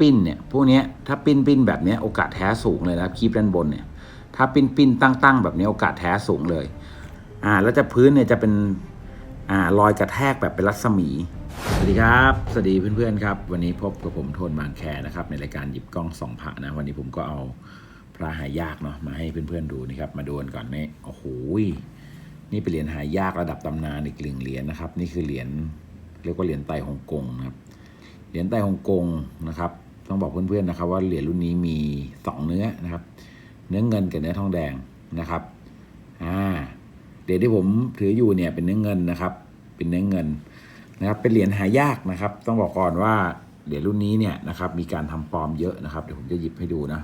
ปิ้นเนี่ยพวกนี้ถ้าปิ้นปิ้นแบบนี้โอกาสแท้สูงเลยนะคีบด้านบนเนี่ยถ้าปิ้นปิ้นตั้งตั้งแบบนี้โอกาสแท้สูงเลย อ่าแล้วจะพื้นเนี่ยจะเป็นอ่ารอยกระแทกแบบเป็นรัศมี สวัสดีครับ สวัสดีเพื่อนๆครับ วันนี้พบกับผมโทนบางแคนะครับในรายการหยิบกล้องสองพระนะวันนี้ผมก็เอาพระหายากเนาะมาให้เพื่อนๆดูนี่ครับมาดูกันก่อนนี่โอ้โหนี่เป็นเหรียญหายากระดับตำนานอีกหนึ่งเหรียญนะครับ นี่คือเหรียญเรียกว่าเหรียญไตฮ่องกงนะครับเหรียญไต้ฮ่องกงนะครับ ต้องบอกเพื่อนๆนะครับว่าเหรียญรุ่นนี้มีสองเนื้อนะครับ เนื้อเงินกับเนื้อทองแดงนะครับอ่าเหรียญที่ผมถืออยู่เนี่ยเป็นเนื้อเงินนะครับ เป็นเนื้อเงินนะครับเป็นเหรียญหายากนะครับ ต้องบอกก่อนว่าเหรียญรุ่นนี้เนี่ยนะครับ มีการทำปลอมเยอะนะครับเดี๋ยวผมจะหยิบให้ดูนะ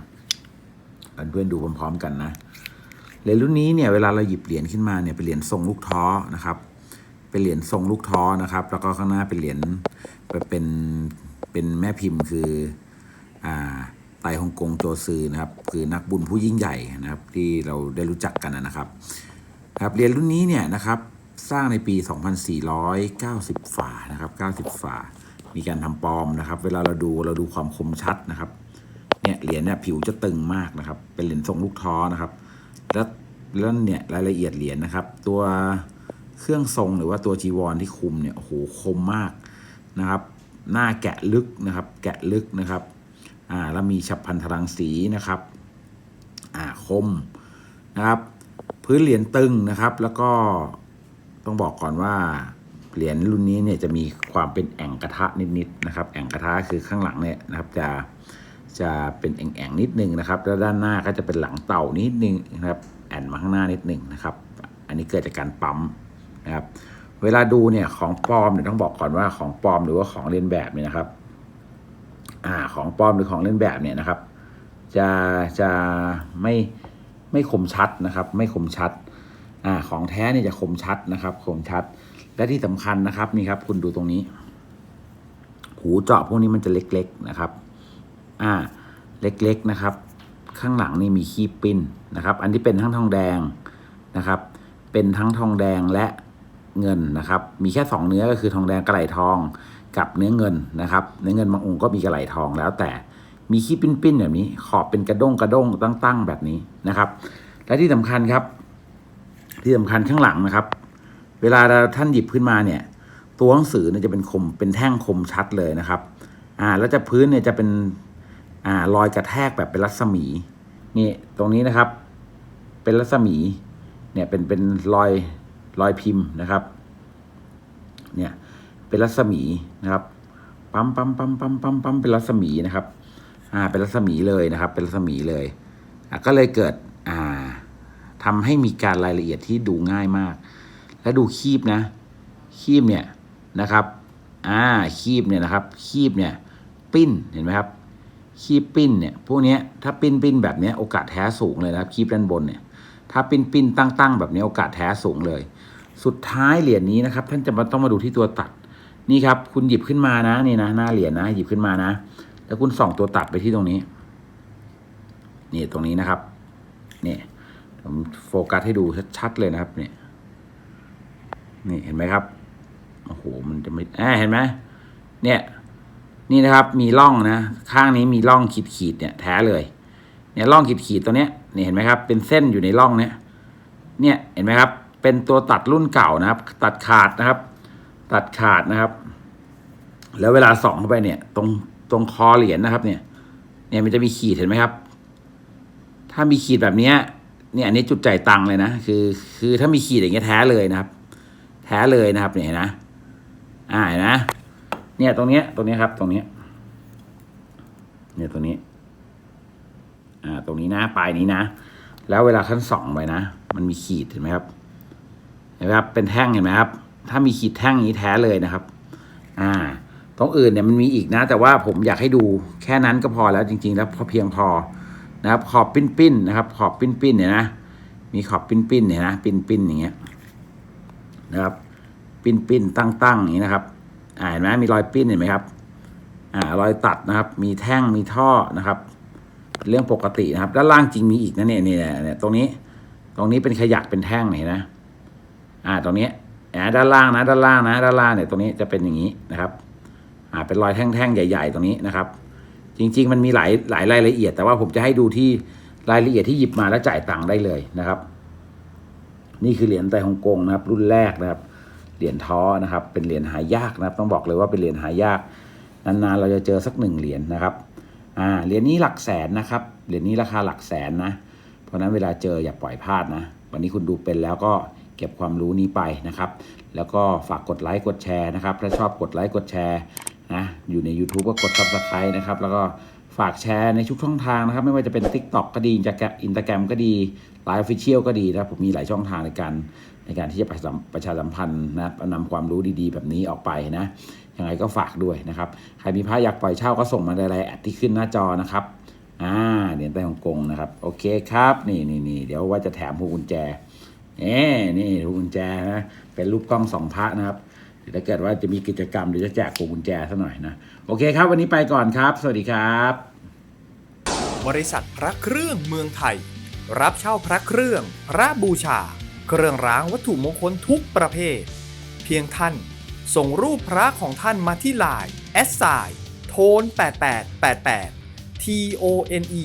เพื่อนๆดูพร้อมๆกันนะเหรียญรุ่นนี้เนี่ยเวลาเราหยิบเหรียญขึ้นมาเนี่ยเป็นเหรียญทรงลูกท้อนะครับ เป็นเหรียญทรงลูกท้อนะครับ แล้วก็ข้างหน้าเป็นเหรียญเป็นเป็นแม่พิมพ์คือ ไตฮ่องกงโจซือนะครับคือนักบุญผู้ยิ่งใหญ่นะครับที่เราได้รู้จักกันนะครับครับเหรียญรุ่นนี้เนี่ยนะครับสร้างในปี 2490 ฝานะครับ 90 ฝา มีการทำปลอมนะครับ เวลาเราดูเราดูความคมชัดนะครับเนี่ยเหรียญเนี่ยผิวจะตึงมากนะครับ เป็นเหรียญทรงลูกท้อนะครับ แล้วแล้วเนี่ยรายละเอียดเหรียญนะครับ ตัวเครื่องทรงหรือว่าตัวจีวรที่คุมเนี่ยโอ้โหคมมากนะครับ หน้าแกะลึกนะครับ แกะลึกนะครับ อ่าแล้วมีฉับพันธรังสีนะครับอ่าคมนะครับ พื้นเหรียญตึงนะครับ แล้วก็ต้องบอกก่อนว่าเหรียญรุ่นนี้เนี่ยจะมีความเป็นแอ่งกระทะนิดๆนะครับ แอ่งกระทะคือข้างหลังเนี่ยนะครับ จะจะเป็นแอ่งๆนิดนึงนะครับ แล้วด้านหน้าก็จะเป็นหลังเต่านิดนึงนะครับ แอนมาข้างหน้านิดนึงนะครับ อันนี้เกิดจากการปั๊มนะครับ เวลาดูเนี่ยของปลอมเนี่ยต้องบอกก่อนว่าของปลอมหรือว่าของเลียนแบบเนี่ยนะครับ อ่าของปลอมหรือของเลียนแบบเนี่ยนะครับ จะจะไม่ไม่คมชัดนะครับ ไม่คมชัดอ่าของแท้เนี่ยจะคมชัดนะครับคมชัด และที่สำคัญนะครับนี่ครับคุณดูตรงนี้ หูเจาะพวกนี้มันจะเล็กๆนะครับอ่าเล็กๆนะครับ ข้างหลังนี่มีขี้ปิ้นนะครับ อันที่เป็นทั้งทองแดงนะครับ เป็นทั้งทองแดงและเงินนะครับ มีแค่สองเนื้อก็คือทองแดงกระไหลทอง กับเนื้อเงินนะครับ เนื้อเงินบางองค์ก็มีกระไหลทองแล้วแต่มีขี้ปิ้นๆแบบนี้ ขอบเป็นกระด้งกระด้งตั้งๆแบบนี้นะครับ และที่สำคัญครับ ที่สำคัญข้างหลังนะครับ เวลาท่านหยิบขึ้นมาเนี่ย ตัวหนังสือเนี่ยจะเป็นคมเป็นแท่งคมชัดเลยนะครับ อ่าแล้วจะพื้นเนี่ยจะเป็นอ่ารอยกระแทกแบบเป็นรัศมีนี่ตรงนี้นะครับ เป็นรัศมีเนี่ยเป็นเป็นรอยรอยพิมพ์นะครับ เนี่ย เป็นรัศมีนะครับปั๊มปั๊มปั๊มปั๊มปั๊มปั๊มเป็นรัศมีนะครับ อ่า เป็นรัศมีเลยนะครับ เป็นรัศมีเลยอะก็เลยเกิด อ่าทำให้มีการรายละเอียดที่ดูง่ายมาก และดูคีบนะ คีบเนี่ยนะครับ อ่า คีบเนี่ยนะครับ คีบเนี่ย ปิ้น เห็นไหมครับ คีบปิ้นเนี่ย พวกเนี้ยถ้าปิ้นปิ้นแบบเนี้ยโอกาสแท้สูงเลยนะครับ คีบด้านบนเนี่ย ถ้าปิ้นปิ้นตั้งตั้งแบบนี้โอกาสแท้สูงเลย สุดท้ายเหรียญนี้นะครับ ท่านจะมาต้องมาดูที่ตัวตัด นี่ครับ คุณหยิบขึ้นมานะนี่นะหน้าเหรียญนะ หยิบขึ้นมานะ แล้วคุณส่องตัวตัดไปที่ตรงนี้ นี่ตรงนี้นะครับ นี่ผมโฟกัสให้ดูชัดๆเลยนะครับ เนี่ย นี่เห็นไหมครับโอ้โหมันจะไม่อ่าเห็นไหมเนี่ย นี่นะครับ มีร่องนะ ข้างนี้มีร่องขีดขีดๆเนี่ยแท้เลย เนี่ยร่องขีดขีดๆตัวเนี้ยนี่เห็นไหมครับ เป็นเส้นอยู่ในร่องเนี้ยเนี่ยเห็นไหมครับ เป็นตัวตัดรุ่นเก่านะครับ ตัดขาดนะครับ ตัดขาดนะครับ แล้วเวลาส่องเข้าไปเนี่ย ตรงตรงคอเหรียญนะครับ เนี่ย เนี่ยมันจะมีขีดเห็นไหมครับ ถ้ามีขีดแบบเนี้ยเนี่ยอันนี้จุดจ่ายตังค์เลยนะคือคือถ้ามีขีดอย่างเงี้ยแท้เลยนะครับ แท้เลยนะครับเนี่ยนะ อ่าเห็นนะ เนี่ยตรงเนี้ยตรงเนี้ยครับ ตรงเนี้ยเนี่ยตรงนี้ อ่า ตรงนี้นะปลายนี้นะ แล้วเวลาขั้นส่องไปนะ มันมีขีดเห็นไหมครับ เห็นไหมครับ เป็นแท่งเห็นไหมครับ ถ้ามีขีดแท่งนี้แท้เลยนะครับ อ่า ตรงอื่นเนี่ยมันมีอีกนะ แต่ว่าผมอยากให้ดูแค่นั้นก็พอแล้วจริง ๆ แล้วพอเพียงพอนะครับ ขอบปิ้นปิ้นๆนะครับ ขอบปิ้นปิ้นๆเนี่ยนะ มีขอบปิ้นปิ้นๆเนี่ยนะปิ้นปิ้นๆอย่างเงี้ยนะครับปิ้นปิ้นๆตั้งอย่างนี้นะครับอ่าเห็นไหมมีรอยปิ้นเห็นไหมครับ อ่ารอยตัดนะครับ มีแท่งมีท่อนะครับเป็นเรื่องปกตินะครับ ด้านล่างจริงมีอีกนะเนี่ยเนี่ยเนี่ยตรงนี้ ตรงนี้เป็นขยักเป็นแท่งเห็นนะ อ่า ตรงนี้ อ่าด้านล่างนะด้านล่างนะด้านล่างเนี่ยตรงนี้จะเป็นอย่างนี้นะครับอ่าเป็นรอยแท่งๆ ใหญ่ ๆ ตรงนี้นะครับ จริง ๆ มันมีหลายหลายรายละเอียด แต่ว่าผมจะให้ดูที่รายละเอียดที่หยิบมาแล้วจ่ายตังค์ได้เลยนะครับ นี่คือเหรียญไตรฮ่องกงนะครับ รุ่นแรกนะครับ เหรียญท้อนะครับ เป็นเหรียญหายากนะครับ ต้องบอกเลยว่าเป็นเหรียญหายากนานๆเราจะเจอสักหนึ่งเหรียญนะครับอ่าเหรียญนี้หลักแสนนะครับเหรียญนี้ราคาหลักแสนนะ เพราะนั้นเวลาเจออย่าปล่อยพลาดนะ วันนี้คุณดูเป็นแล้วก็ ก็บความรู้นี้ไปนะครับ แล้วก็ฝากกดไลค์กดแชร์นะครับ ถ้าชอบกดไลค์กดแชร์นะอยู่ใน YouTube ก็กด Subscribe นะครับ แล้วก็ฝากแชร์ในทุกช่องทางนะครับ ไม่ว่าจะเป็น TikTok ก็ดีอินสตาแกรมก็ดีไลฟ์ออฟฟิเชียลก็ดีนะผมมีหลายช่องทางในการในการที่จะประชาสัมพันธ์นะนำความรู้ดีๆ แบบนี้ออกไปนะยังไงก็ฝากด้วยนะครับ ใครมีพระอยากปล่อยเช่าก็ส่งมาในไลน์แอดที่ขึ้นหน้าจอนะครับอ่าเหรียญไต้ฮ่องกงนะครับ โอเคครับ นี่นี่นี่เดี๋ยวว่าจะแถมพวงกุญแจ เอ๊นี่พวงกุญแจนะ เป็นรูปกล้องสองพระนะครับถ้าเกิดว่าจะมีกิจกรรมเดี๋ยวจะแจกพวงกุญแจซะหน่อยนะ โอเคครับ วันนี้ไปก่อนครับ สวัสดีครับ บริษัทพระเครื่องเมืองไทย รับเช่าพระเครื่อง พระบูชา เครื่องรางวัตถุมงคลทุกประเภท เพียงท่านส่งรูปพระของท่านมาที่ไลน์แอสไซโทน8888 T O N E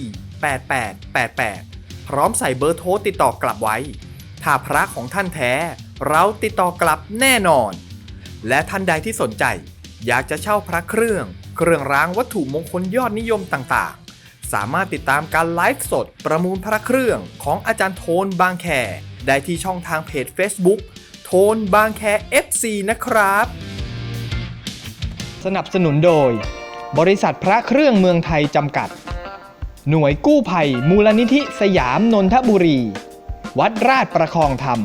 8888 พร้อมใส่เบอร์โทรติดต่อกลับไว้ ถ้าพระของท่านแท้ เราติดต่อกลับแน่นอน และท่านใดที่สนใจ อยากจะเช่าพระเครื่อง เครื่องรางวัตถุมงคลยอดนิยมต่างๆ สามารถติดตามการไลฟ์สดประมูลพระเครื่องของอาจารย์โทนบางแคได้ที่ช่องทางเพจ Facebook โทนบางแค FC นะครับ สนับสนุนโดย บริษัทพระเครื่องเมืองไทยจำกัด หน่วยกู้ภัยมูลนิธิสยามนนทบุรี วัดราชประคองธรรม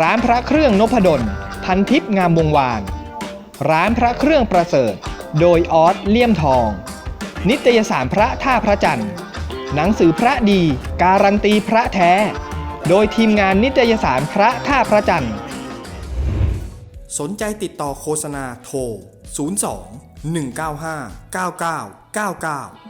ร้านพระเครื่องนพดล พันทิพย์งามวงวาน ร้านพระเครื่องประเสริฐ โดยออสเลี่ยมทอง นิตยสารพระท่าพระจันทร์ หนังสือพระดี การันตีพระแท้ โดยทีมงานนิตยสารพระท่าพระจันทร์ สนใจติดต่อโฆษณาโทร 02 195 9999